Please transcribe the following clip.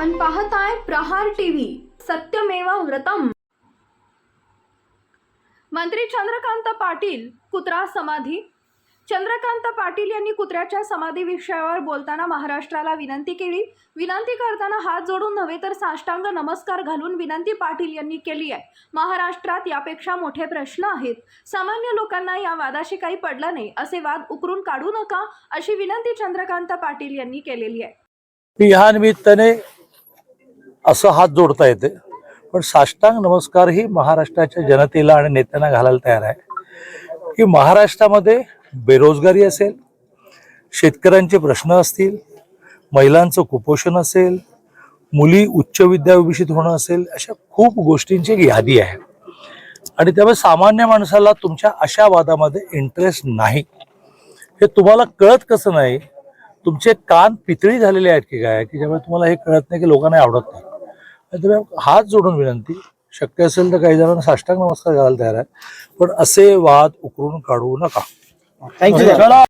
पाहताय प्रहार टीव्ही सत्यमेवा व्रतम. मंत्री चंद्रकांत पाटील कुत्रा समाधी. चंद्रकांत पाटील यांनी कुत्र्याच्या समाधी विषयावर बोलताना महाराष्ट्राला विनंती केली. विनंती करताना हात जोडून नव्हे तर साष्टांग नमस्कार घालून विनंती पाटील यांनी केली आहे. महाराष्ट्रात यापेक्षा मोठे प्रश्न आहेत. सामान्य लोकांना या वादाशी काही पडलं नाही असे वाद उकरून काढू नका अशी विनंती चंद्रकांत पाटील यांनी केलेली आहे. या निमित्ताने असं हात जोडता येते. पण साष्टांग नमस्कार ही महाराष्ट्राच्या जनतेला आणि नेत्यांना घालायला तयार आहे. की महाराष्ट्रामध्ये बेरोजगारी असेल शेतकऱ्यांचे प्रश्न असतील महिलांचं कुपोषण असेल मुली उच्च विद्याविभूषित होणं असेल अशा खूप गोष्टींची एक यादी आहे. आणि त्यामुळे सामान्य माणसाला तुमच्या अशा वादामध्ये इंटरेस्ट नाही. हे तुम्हाला कळत कसं नाही? तुमचे कान पितळी झालेले आहेत की काय? की ज्यामुळे तुम्हाला हे कळत नाही की लोकांना आवडत नाही. त्यामुळे हात जोडून विनंती शक्य असेल तर काही जणांना साष्टांग नमस्कार घालायला तयार आहे पण असे वाद उकरून काढू नका. थँक्यू